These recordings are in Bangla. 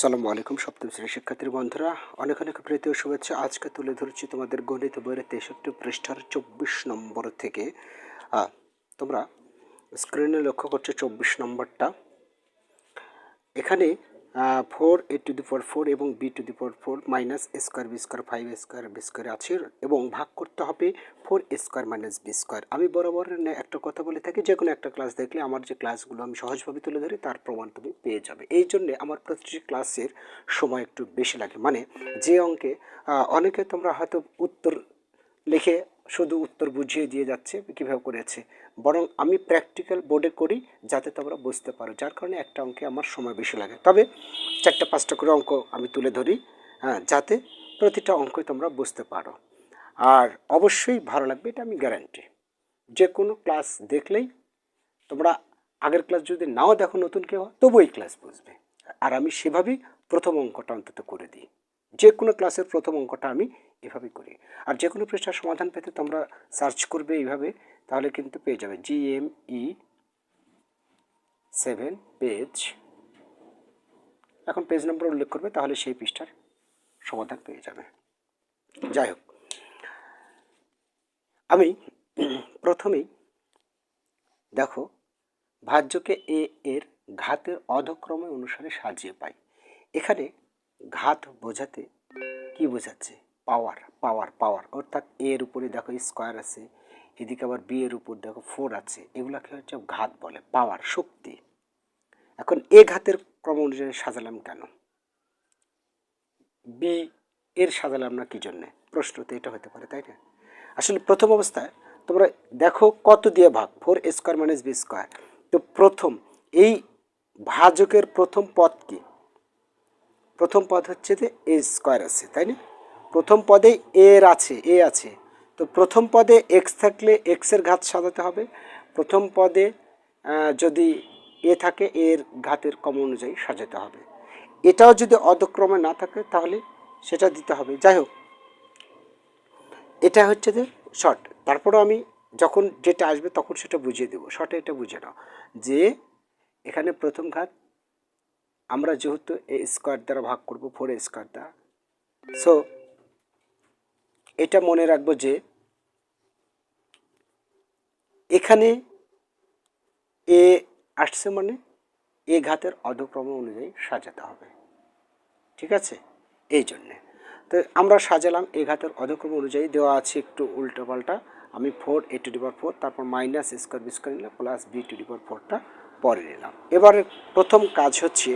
সালামু আলাইকুম, সপ্তম শ্রেণির শিক্ষার্থীর বন্ধুরা। অনেক অনেক প্রীতীয় শুভেচ্ছা। আজকে তুলে ধরছি তোমাদের গণিত বইয়ের তেষট্টি পৃষ্ঠার চব্বিশ নম্বর থেকে। তোমরা স্ক্রিনে লক্ষ্য করছ চব্বিশ নম্বরটা। এখানে four A to the power four এবং B to the power four minus square B square five square B square আছে এবং ভাগ করতে হবে four square minus B square আমি বরাবর একটা কথা বলে থাকি যে কোনো একটা ক্লাস দেখলে আমার যে ক্লাসগুলো আমি সহজভাবে তুলে ধরি, তার প্রমাণ তুমি পেয়ে যাবে। এই জন্যে আমার প্রতিটি ক্লাসের সময় একটু বেশি লাগে। মানে যে অঙ্কে অনেকে তোমরা হয়তো উত্তর লিখে শুধু উত্তর বুঝিয়ে দিয়ে যাচ্ছে কীভাবে করেছে। বরং আমি প্র্যাকটিক্যাল বোর্ডে করি যাতে তোমরা বুঝতে পারো, যার কারণে একটা অঙ্কে আমার সময় বেশি লাগে। তবে চারটা পাঁচটা করে অঙ্ক আমি তুলে ধরি হ্যাঁ যাতে প্রতিটা অঙ্কই তোমরা বুঝতে পারো। আর অবশ্যই ভালো লাগবে, এটা আমি গ্যারান্টি যে কোনো ক্লাস দেখলেই তোমরা আগের ক্লাস যদি নাও দেখো নতুন কেউ, তবু এই ক্লাস বুঝবে। আর আমি সেভাবেই প্রথম অঙ্কটা অন্তত করে দিই। যে কোনো ক্লাসের প্রথম অঙ্কটা আমি এভাবেই করি। আর যে কোনো পৃষ্ঠার সমাধান পেতে তোমরা সার্চ করবে এইভাবে, তাহলে কিন্তু পেয়ে যাবে। G M E seven page এখন পেজ নম্বর উল্লেখ করবে, তাহলে সেই পৃষ্ঠার সমাধান পেয়ে যাবে। যাই হোক। আমি প্রথমেই দেখো, ভাজ্যকে এ এর ঘাতের অধক্রমে অনুসারে সাজিয়ে পাই। এখানে ঘাত বোঝাতে কি বোঝাচ্ছে? পাওয়ার পাওয়ার পাওয়ার অর্থাৎ এর উপরে দেখো স্কোয়ার আছে, এদিকে আবার বি এর উপর দেখো ফোর আছে। এগুলাকে হচ্ছে ঘাত বলে পাওয়ার শক্তি। এখন এ ঘাতের ক্রম অনুযায়ী সাজালাম কেন? বি এর সাজালাম না কি জন্যে? প্রশ্ন তো এটা হতে পারে, তাই না? আসলে প্রথম অবস্থায় তোমরা দেখো কত দিয়ে ভাগ? Four square minus B square তো প্রথম, এই ভাজকের প্রথম পদ কি? প্রথম পদ হচ্ছে যে এ স্কোয়ার আছে, তাই না? প্রথম পদে এর আছে, এ আছে। তো প্রথম পদে এক্স থাকলে এক্সের ঘাত সাজাতে হবে। প্রথম পদে যদি এ থাকে এর ঘাতের কম অনুযায়ী সাজাতে হবে। এটাও যদি অধক্রমে না থাকে, তাহলে সেটা দিতে হবে। যাই হোক, এটা হচ্ছে যে শর্ট। তারপরে আমি যখন যেটা আসবে তখন সেটা বুঝিয়ে দেবো। শর্টে এটা বুঝে নাও যে এখানে প্রথম ঘাত আমরা যেহেতু এ স্কোয়ার দ্বারা ভাগ করব, ফোর স্কোয়ার দ্বারা। সো এটা মনে রাখব যে এখানে এ আসছে মানে এ ঘাতের অধক্রম অনুযায়ী সাজাতে হবে। ঠিক আছে? এই জন্যে। তো আমরা সাজালাম, এ ঘাতের অধক্রম অনুযায়ী দেওয়া আছে একটু উল্টো পাল্টা আমি four A to the power four তারপর মাইনাস স্কোয়ার বি স্কোয়ার নিলাম plus B to the power ফোরটা পরে নিলাম। এবারে প্রথম কাজ হচ্ছে,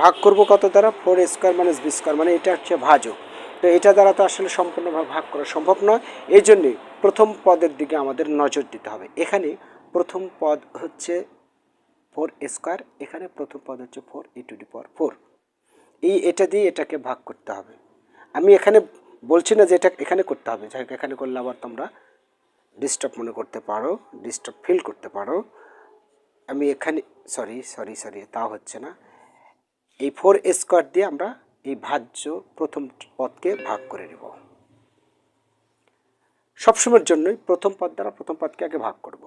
ভাগ করব কত দ্বারা? Four square minus B square মানে এটা হচ্ছে ভাজক। তো এটা দ্বারা তো আসলে সম্পূর্ণভাবে ভাগ করা সম্ভব নয়। এই জন্যে প্রথম পদের দিকে আমাদের নজর দিতে হবে। এখানে প্রথম পদ হচ্ছে ফোর স্কোয়ার, এখানে প্রথম পদ হচ্ছে four E to the power four. এই এটা দিয়ে এটাকে ভাগ করতে হবে। আমি এখানে বলছি না যে এটা এখানে করতে হবে। যাই এখানে করলে আবার তোমরা ডিস্টার্ব মনে করতে পারো ডিস্টার্ব ফিল করতে পারো। আমি এখানে সরি সরি সরি তা হচ্ছে না। এই ফোর স্কোয়ার দিয়ে আমরা এই ভাজ্য প্রথম পদকে ভাগ করে নেব। সবসময়ের জন্যই প্রথম পদ দ্বারা প্রথম পদকে আগে ভাগ করব।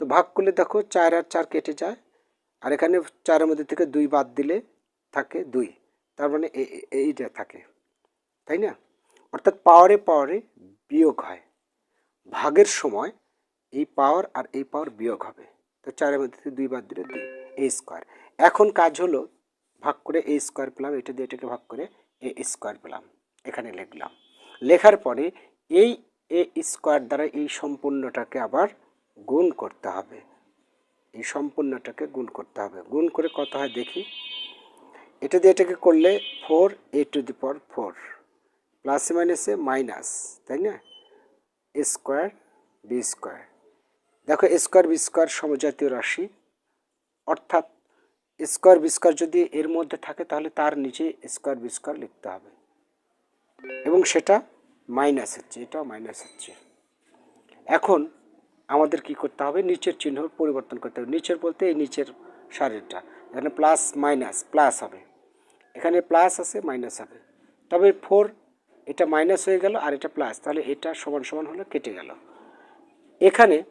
তো ভাগ করলে দেখো চার আর চার কেটে যায়, আর এখানে চারের মধ্যে থেকে দুই বাদ দিলে থাকে দুই। তার মানে এইটা থাকে। তাই না? অর্থাৎ পাওয়ারে পাওয়ারে বিয়োগ হয়। ভাগের সময় এই পাওয়ার আর এই পাওয়ার বিয়োগ হবে। তো চারের মধ্যে থেকে দুই বাদ দিলে দুই, এ স্কোয়ার। এখন কাজ হলো ভাগ করে এ স্কোয়ার পেলাম, এটা দিয়ে এটাকে ভাগ করে এ স্কোয়ার পেলাম, এখানে লিখলাম। লেখার পরে এই এ স্কোয়ার দ্বারা এই সম্পূর্ণটাকে আবার গুণ করতে হবে। এই সম্পূর্ণটাকে গুণ করতে হবে। গুণ করে কত হয় দেখি? এটা দিয়ে এটাকে করলে four A to the power four plus মাইনাসে মাইনাস তাই না? স্কোয়ার বি স্কোয়ার দেখো স্কোয়ার বি স্কোয়ার সমজাতীয় রাশি, অর্থাৎ স্কোয়ার বি স্কোয়ার যদি এর মধ্যে থাকে, তাহলে তার নিচে স্কোয়ার বি স্কোয়ার লিখতে হবে। এবং সেটা মাইনাস হচ্ছে, এটাও মাইনাস হচ্ছে। এখন আমাদের কি করতে হবে? নিচের চিহ্ন পরিবর্তন করতে হবে। নিচের বলতে এই নিচের সারিটা, এখানে প্লাস মাইনাস প্লাস হবে। এখানে প্লাস আছে মাইনাস হবে। তবে ফোর এটা মাইনাস হয়ে গেল আর এটা প্লাস তাহলে এটা সমান সমান হলো, কেটে গেল। এখানে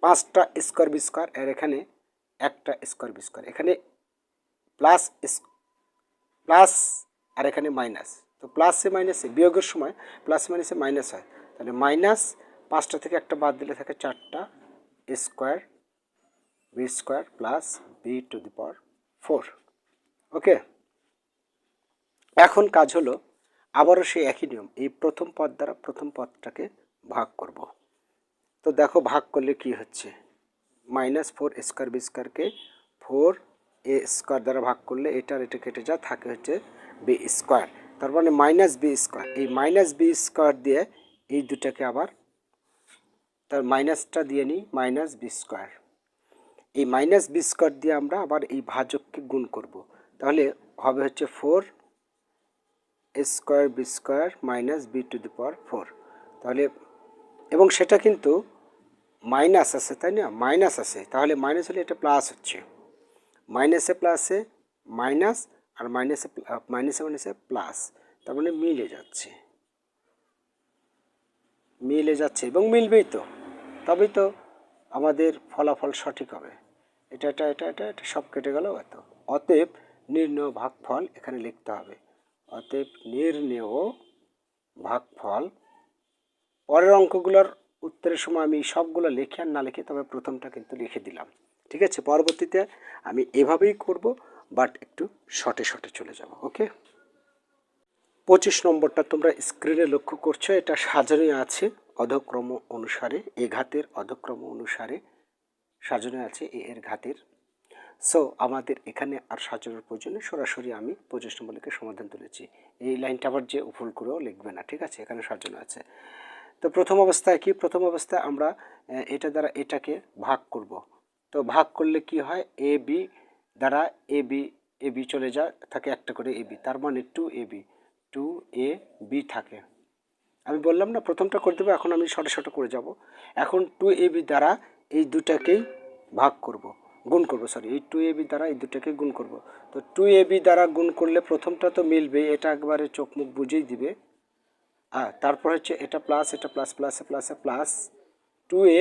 পাঁচটা স্কোয়ার বি স্কোয়ার আর এখানে একটা স্কোয়ার বি স্কোয়ার এখানে প্লাস প্লাস আর এখানে মাইনাস তো প্লাসে মাইনাসে বিয়োগের সময় প্লাস মাইনাসে মাইনাস হয়। তাহলে মাইনাস পাঁচটা থেকে একটা বাদ দিলে থাকে চারটা square B square plus B to the power four okay এখন কাজ হলো আবারও সেই একই নিয়ম। এই প্রথম পদ দ্বারা প্রথম পদটাকে ভাগ করব। তো দেখো ভাগ করলে কি হচ্ছে? মাইনাস ফোর স্কোয়ার বি স্কোয়ারকে ফোর এ স্কোয়ার দ্বারা ভাগ করলে এটার এটা কেটে যা থাকে হচ্ছে বি স্কোয়ার তার মানে মাইনাস বি স্কোয়ার এই মাইনাস বি স্কোয়ার দিয়ে এই দুটাকে আবার তার মাইনাসটা দিয়ে নিই মাইনাস বি স্কোয়ার এই মাইনাস বি স্কোয়ার দিয়ে আমরা আবার এই ভাজককে গুণ করব। তাহলে হবে হচ্ছে four square B square minus B to the power four তাহলে এবং সেটা কিন্তু মাইনাস আছে, তাই না? মাইনাস আছে। তাহলে মাইনাস হলে এটা প্লাস হচ্ছে। মাইনাসে প্লাসে মাইনাস আর মাইনাসে মাইনাসে মাইনাসে প্লাস তার মানে মিলে যাচ্ছে। মিলে যাচ্ছে এবং মিলবেই তো। তবেই তো আমাদের ফলাফল সঠিক হবে। এটা এটা এটা এটা এটা সব কেটে গেল এত। অতএব নির্ণয় ভাগফল এখানে লিখতে হবে। অতএব নির্ণেয় ভাগফল পরের অঙ্কগুলোর উত্তরের সময় আমি সবগুলো লেখে আর না লিখে তবে প্রথমটা কিন্তু লিখে দিলাম। ঠিক আছে? পরবর্তীতে আমি এভাবেই করব বাট একটু শর্টে শর্টে চলে যাব ওকে পঁচিশ নম্বরটা তোমরা স্ক্রিনে লক্ষ্য করছ, এটা সাজানো আছে, অধক্রম অনুসারে, এ ঘাতের অধক্রম অনুসারে সাজানো আছে, এ এর ঘাতের। সো আমাদের এখানে আর সাজানোর প্রয়োজনে সরাসরি আমি পঁচিশ নম্বর লিখে সমাধান তুলেছি। এই লাইনটা আবার যে ভুল করেও লিখবে না, ঠিক আছে? এখানে সাজানো আছে। তো প্রথম অবস্থায় কি? প্রথম অবস্থায় আমরা এটা দ্বারা এটাকে ভাগ করব। তো ভাগ করলে কি হয়? এ বি দ্বারা এ বি এ বি চলে যায় থাকে একটা করে এ বি। তার মানে two A B, two A B থাকে। আমি বললাম না, প্রথমটা করে দেবো, এখন আমি শর্টে শর্টে করে যাব। এখন টু এ বি দ্বারা এই দুটাকেই ভাগ করব, গুণ করব সরি এই টু এ বি দ্বারা এই দুটাকে গুণ করব। তো টু এ বি দ্বারা গুণ করলে প্রথমটা তো মিলবে, এটা একবারে চোখ মুখ বুঝেই দিবে। আর তারপর হচ্ছে এটা প্লাস এটা প্লাস প্লাসে প্লাসে plus two A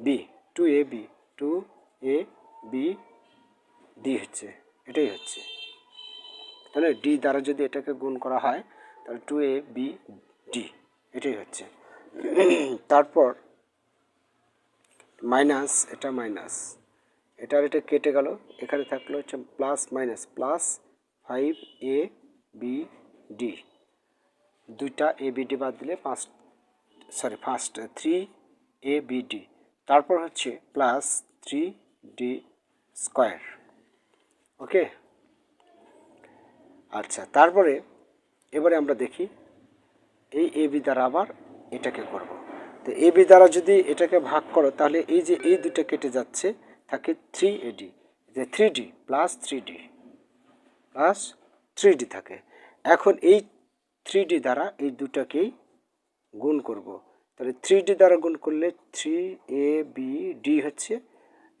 B two A B two A B D হচ্ছে, এটাই হচ্ছে। তাহলে ডি দ্বারা যদি এটাকে গুণ করা হয়, তাহলে টু এ বি ডি এটাই হচ্ছে। তারপর মাইনাস এটা মাইনাস এটার এটা কেটে গেল, এখানে থাকল হচ্ছে plus minus plus five A B D দুইটা এ বি ডি বাদ দিলে পাঁচ sorry first three A B D তারপর হচ্ছে plus three D square okay আচ্ছা তারপরে এবারে আমরা দেখি এই এ বি দ্বারা আবার এটাকে করব। তো এ বি দ্বারা যদি এটাকে ভাগ করো, তাহলে এই যে এই দুটো কেটে যাচ্ছে, থাকে থ্রি এডি যে three D plus three D plus three D থাকে। এখন এই থ্রি ডি দ্বারা এই দুটাকেই গুণ করব। তাহলে থ্রি ডি দ্বারা গুণ করলে থ্রি এ বি ডি হচ্ছে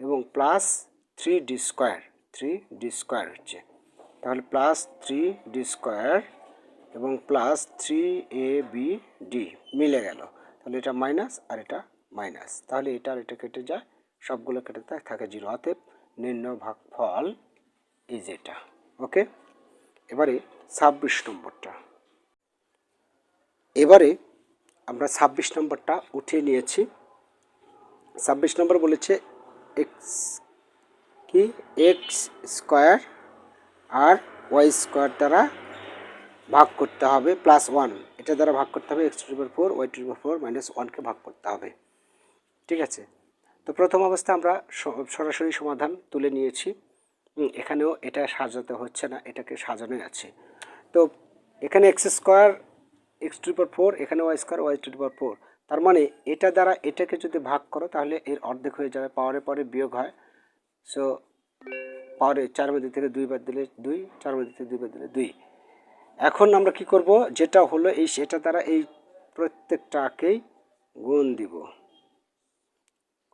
এবং plus three D square three D square হচ্ছে। তাহলে প্লাস থ্রি ডি স্কোয়ার এবং plus three A B D মিলে গেল। তাহলে এটা মাইনাস আর এটা মাইনাস তাহলে এটা আর এটা কেটে যায়, সবগুলো কেটে থাকে জিরো অতএব নির্ণয় ভাগ ফল এই যেটা ওকে এবারে ছাব্বিশ নম্বরটা। এবারে আমরা ছাব্বিশ নম্বরটা উঠিয়ে নিয়েছি। ছাব্বিশ নম্বর বলেছে এক্স কি? এক্স স্কোয়ার আর ওয়াই স্কোয়ার দ্বারা ভাগ করতে হবে, প্লাস ওয়ান। এটা দ্বারা ভাগ করতে হবে, X to four, Y to four minus ওয়ানকে ভাগ করতে হবে। ঠিক আছে? তো প্রথম অবস্থা আমরা সরাসরি সমাধান তুলে নিয়েছি। এখানেও এটা সাজাতে হচ্ছে না, এটাকে সাজানোই আছে। তো এখানে X square X to power four এখানে Y square Y to power four তার মানে এটা দ্বারা এটাকে যদি ভাগ করো, তাহলে এর অর্ধেক হয়ে যাবে পাওয়ারে পরে বিয়োগ হয়। সো পাওয়ারে চার মধ্যে থেকে দুই বাদ দিলে দুই, চার মধ্যে থেকে দুই বাদ দিলে দুই। এখন আমরা কি করব? যেটা হলো এই, সেটা দ্বারা এই প্রত্যেকটাকেই গুণ দিব।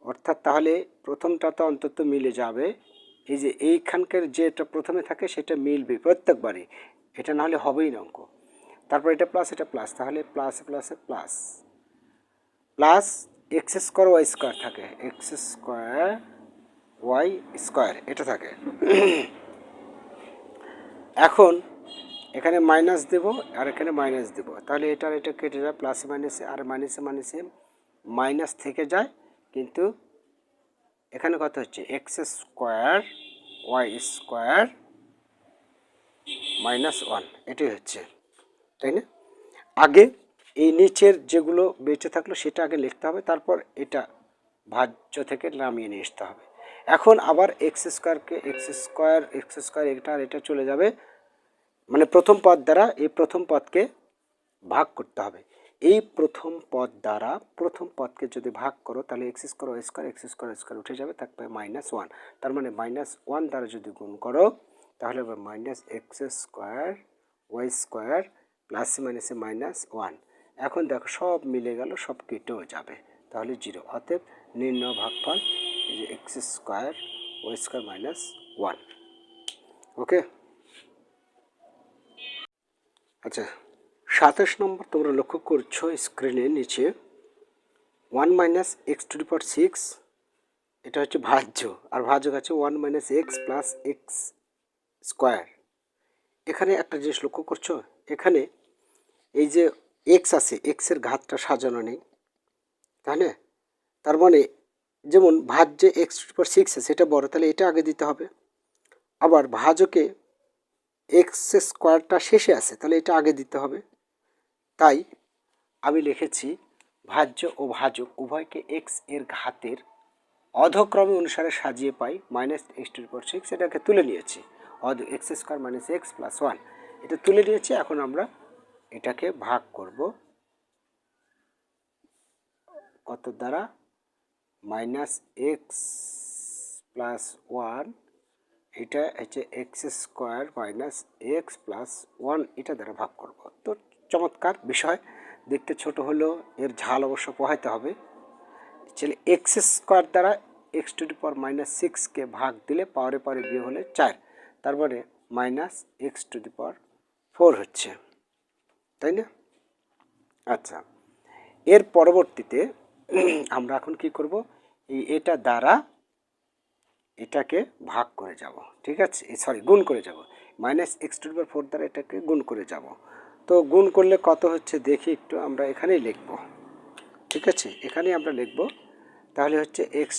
অর্থাৎ তাহলে প্রথমটা তো অন্তত মিলে যাবে। এই যে এইখানকার যেটা প্রথমে থাকে, সেটা মিলবে প্রত্যেকবারই। এটা না হলে হবেই না অঙ্ক। তারপর এটা প্লাস এটা প্লাস তাহলে প্লাস প্লাসে plus plus X square Y square থাকে। এক্স স্কোয়ার ওয়াই স্কোয়ার এটা থাকে। এখন এখানে মাইনাস দেব আর এখানে মাইনাস দেব। তাহলে এটা এটা কেটে যায় প্লাস মাইনাসে আর মাইনাসে মাইনাসে মাইনাস থেকে যায়। কিন্তু এখানে কত হচ্ছে? X square Y square minus one এটাই হচ্ছে। তাই না? আগে এই নিচের যেগুলো বেঁচে থাকল সেটা আগে লিখতে হবে, তারপর এটা ভাজ্য থেকে নামিয়ে নিয়ে আসতে হবে। এখন আবার এক্স স্কোয়ারকে এক্স স্কোয়ার এক্স স্কোয়ার এটা আর এটা চলে যাবে। মানে প্রথম পদ দ্বারা এই প্রথম পদকে ভাগ করতে হবে। এই প্রথম পদ দ্বারা প্রথম পদকে যদি ভাগ করো, তাহলে X square, Y square, X square square উঠে যাবে, থাকবে মাইনাস ওয়ান। তার মানে মাইনাস ওয়ান দ্বারা যদি গুণ করো, তাহলে হবে minus X square, Y square plus মাইনাসে মাইনাস ওয়ান। এখন দেখো সব মিলে গেল, সব কেটেও যাবে। তাহলে জিরো। অতএব নির্ণয় ভাগফল X square, Y square minus one. Okay? আচ্ছা সাতাশ নম্বর তোমরা লক্ষ্য করছ স্ক্রিনের নিচে। One minus X to power six, এটা হচ্ছে ভাজ্য। আর ভাজ্য আছে one minus X plus X square. এখানে একটা জিনিস লক্ষ্য করছ? এখানে এই যে এক্স আছে এক্সের ঘাতটা সাজানো নেই, তাই না? তার মানে যেমন ভাজ্যে এক্স টু পাওয়ার সিক্স আছে এটা বড়, তাহলে এটা আগে দিতে হবে। আবার ভাজকে এক্স স্কোয়ারটা শেষে আছে, তাহলে এটা আগে দিতে হবে। তাই আমি লিখেছি ভাজ্য ও ভাজক উভয়কে এক্সের ঘাতের অধক্রমে অনুসারে সাজিয়ে পাই মাইনাস এক্স টু পর সিক্স এটাকে তুলে নিয়েছি। অধ X square minus X plus one এটা তুলে নিয়েছি এখন আমরা এটাকে ভাগ করব। কত দ্বারা? মাইনাস এক্স প্লাস ওয়ান, এটা হচ্ছে X square minus X plus one, এটা দ্বারা ভাগ করব। তো চমৎকার বিষয়, দেখতে ছোট হলেও এর ঝাল অবশ্য পোহাইতে হবে। ছেলে এক্স স্কোয়ার দ্বারা X to the power minus সিক্সকে ভাগ দিলে পাওয়ারে পাওয়ারে বিয়ে হলে চার তারপরে minus X to the power four হচ্ছে, তাই না? আচ্ছা এর পরবর্তীতে আমরা এখন কি করব? এই এটা দ্বারা এটাকে ভাগ করে যাব, ঠিক আছে? সরি, গুণ করে যাব। মাইনাস এক্স টু ফোর দ্বারা এটাকে গুণ করে যাব। তো গুণ করলে কত হচ্ছে? দেখি একটু আমরা এখানেই লিখব, ঠিক আছে? এখানেই আমরা লিখব, তাহলে হচ্ছে এক্স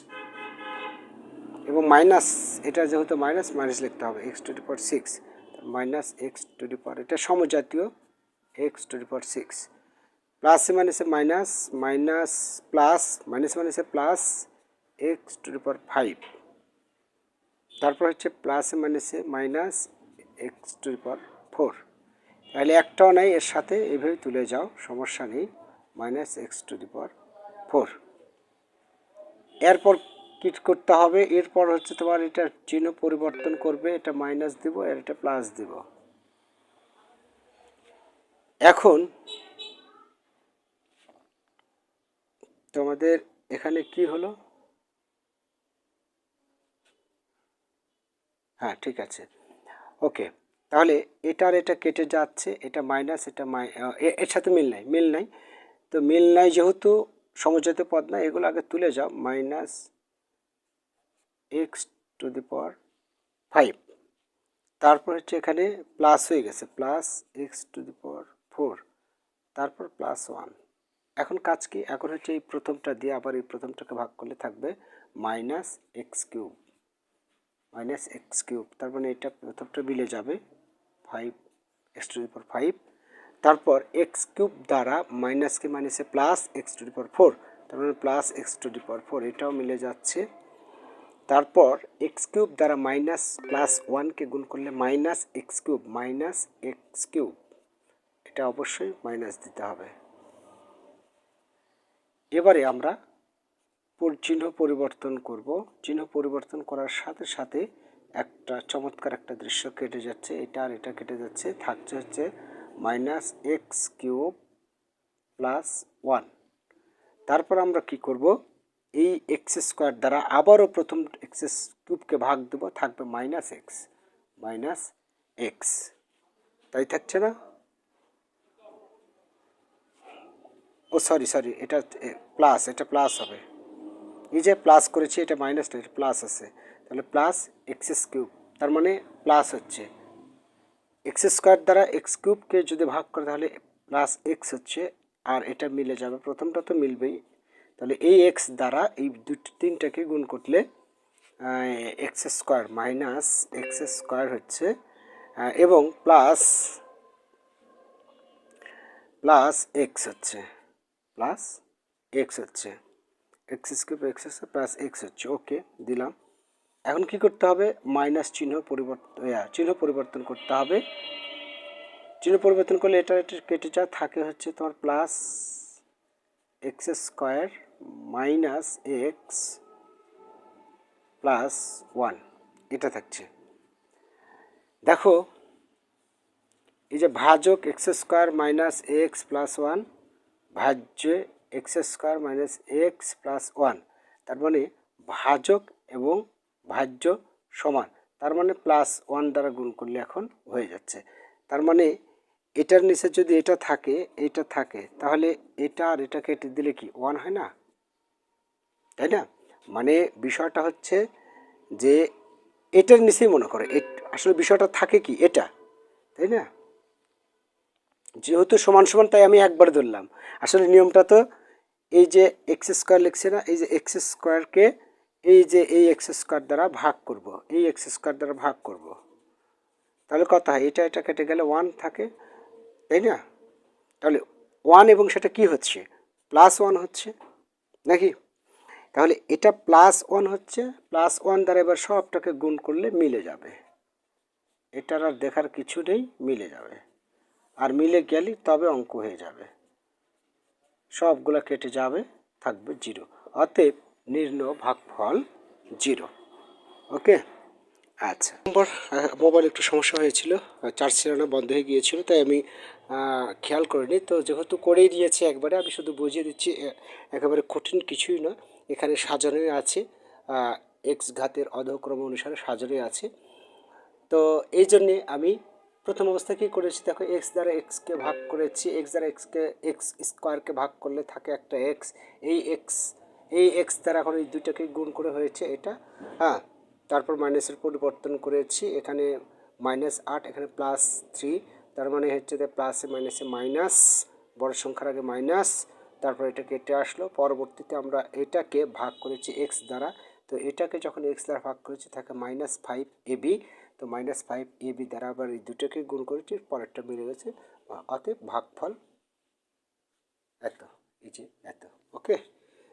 এবং মাইনাস, এটা যেহেতু মাইনাস মাইনাস লিখতে হবে, X to four six. Minus X to the power এটা সমজাতীয় X to the power six প্লাসে মাইনাসে মাইনাস মাইনাস প্লাস মাইনাস মাইনাসে plus X to the power five তারপর হচ্ছে প্লাসে মাইনাসে minus X to the power four তাহলে একটাও নাই, এর সাথে এইভাবে তুলে যাও, সমস্যা নেই। Minus X to the power four এরপর কি করতে হবে। এরপর হচ্ছে তোমার এটা চিহ্ন পরিবর্তন করবে। এটা মাইনাস দিব, আর এটা প্লাস দিব। এখন তোমাদের এখানে কি হলো? হ্যাঁ ঠিক আছে। ওকে তাহলে এটার এটা কেটে যাচ্ছে। এটা মাইনাস এটা এর সাথে মিল নাই মিল নাই। তো মিল নাই যেহেতু সমজাতীয় পদ না, এগুলো আগে তুলে যাও। Minus X to the power five তারপর হচ্ছে এখানে প্লাস হয়ে গেছে plus X to the power four তারপর প্লাস ওয়ান এখন কাজ কি? এখন হচ্ছে এই প্রথমটা দিয়ে আবার এই প্রথমটাকে ভাগ করলে থাকবে minus X cube minus X cube তার মানে এটা প্রথমটা মিলে যাবে five X to the power five তারপর এক্স কিউব দ্বারা মাইনাসকে মাইনাসে plus X to the power four তার মানে plus X to the power four এটাও মিলে যাচ্ছে তারপর এক্স কিউব দ্বারা মাইনাস প্লাস ওয়ানকে গুণ করলে minus X cube minus X cube. এটা অবশ্যই মাইনাস দিতে হবে। এবারে আমরা চিহ্ন পরিবর্তন করব। চিহ্ন পরিবর্তন করার সাথে সাথে একটা চমৎকার একটা দৃশ্য কেটে যাচ্ছে। এটা আর এটা কেটে যাচ্ছে। থাকছে হচ্ছে minus X cube plus one তারপর আমরা কি করব? এই এক্স স্কোয়ার দ্বারা আবারও প্রথম এক্স কিউবকে ভাগ দেব, থাকবে মাইনাস এক্স মাইনাস এক্স। তাই থাকছে না? ও, সরি সরি, এটা প্লাস এটা প্লাস হবে। এই যে প্লাস করেছি, এটা মাইনাস এটা প্লাস আছে। তাহলে প্লাস এক্স কিউব, তার মানে প্লাস হচ্ছে। এক্স স্কোয়ার দ্বারা এক্স কিউবকে যদি ভাগ করে, তাহলে প্লাস এক্স হচ্ছে, আর এটা মিলে যাবে, প্রথমটা তো মিলবেই। তাহলে এই এক্স দ্বারা এই দুটো তিনটাকে গুণ করলে X square minus X square হচ্ছে এবং প্লাস প্লাস এক্স হচ্ছে প্লাস এক্স হচ্ছে X square X plus X হচ্ছে ওকে দিলাম। এখন কি করতে হবে? মাইনাস চিহ্ন পরিবর্তন চিহ্ন পরিবর্তন করতে হবে। চিহ্ন পরিবর্তন করলে এটা কেটে যা থাকে হচ্ছে তোমার plus X square minus X plus one এটা থাকছে। দেখো, এই যে ভাজক X square minus X plus one ভাজ্য X square minus X plus one তার মানে ভাজক এবং ভাজ্য সমান, তার মানে প্লাস ওয়ান দ্বারা গুণ করলে এখন হয়ে যাচ্ছে। তার মানে এটার নিচে যদি এটা থাকে এটা থাকে, তাহলে এটা আর এটা কেটে দিলে কি ওয়ান হয় না? তাই না? মানে বিষয়টা হচ্ছে যে এটার নিচেই মনে করে আসলে বিষয়টা থাকে কি? এটা, তাই না? যেহেতু সমান সমান তাই আমি একবার ধরলাম। আসলে নিয়মটা তো এই যে এক্স স্কোয়ার লিখছে না, এই যে এক্স স্কোয়ারকে এই যে এই এক্স স্কোয়ার দ্বারা ভাগ করব, এই এক্স স্কোয়ার দ্বারা ভাগ করব। তাহলে কত হয়? এটা এটা কেটে গেলে ওয়ান থাকে, তাই না? তাহলে ওয়ান এবং সেটা কি হচ্ছে? প্লাস ওয়ান হচ্ছে, নাকি? তাহলে এটা প্লাস ওয়ান হচ্ছে প্লাস ওয়ান দ্বারা এবার সবটাকে গুণ করলে মিলে যাবে। এটার আর দেখার কিছু নেই, মিলে যাবে। আর মিলে গেলে তবে অঙ্ক হয়ে যাবে। সবগুলো কেটে যাবে, থাকবে জিরো অতএব নির্ণয় ভাগফল জিরো ওকে? আচ্ছা। নম্বর মোবাইল একটু সমস্যা হয়েছিল চার্জ ছিল না, বন্ধ হয়ে গিয়েছিল, তাই আমি খেয়াল করিনি। তো যেহেতু করেই দিয়েছি একবারে, আমি শুধু বুঝিয়ে দিচ্ছি একেবারে কঠিন কিছুই না এখানে সাজানোই আছে এক্স ঘাতের অধক্রম অনুসারে সাজানোই আছে। তো এই জন্যে আমি প্রথম অবস্থায় কী করেছি? দেখো এক্স দ্বারা এক্সকে ভাগ করেছি। এক্স দ্বারা এক্সকে এক্স স্কোয়ারকে ভাগ করলে থাকে একটা এক্স এই এক্স এই এক্স দ্বারা এখন এই দুইটাকে গুণ করে হয়েছে এটা। হ্যাঁ তারপর মাইনাসের পরিবর্তন করেছি। এখানে মাইনাস আট, এখানে প্লাস থ্রি তার মানে হচ্ছে যে প্লাসে মাইনাসে মাইনাস বড় সংখ্যার আগে মাইনাস তারপর এটা কেটে আসলো। পরবর্তীতে আমরা এটাকে ভাগ করেছি এক্স দ্বারা। তো এটাকে যখন এক্স দ্বারা ভাগ করেছি থাকে মাইনাস ফাইভ এবি তো মাইনাস ফাইভ এবি দ্বারা আবার এই দুটোকে গুণ করেছি, পরেরটা মিলে গেছে। অতএব ভাগফল এত, এই যে এত, ওকে?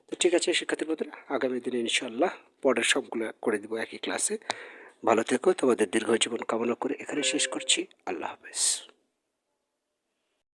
তো ঠিক আছে শিক্ষার্থী বন্ধুরা, আগামী দিনে ইনশাল্লাহ পরের সবগুলো করে দেবো একই ক্লাসে ভালো থেকো, তোমাদের দীর্ঘ জীবন কামনা করে এখানে শেষ করছি। আল্লাহ হাফেজ।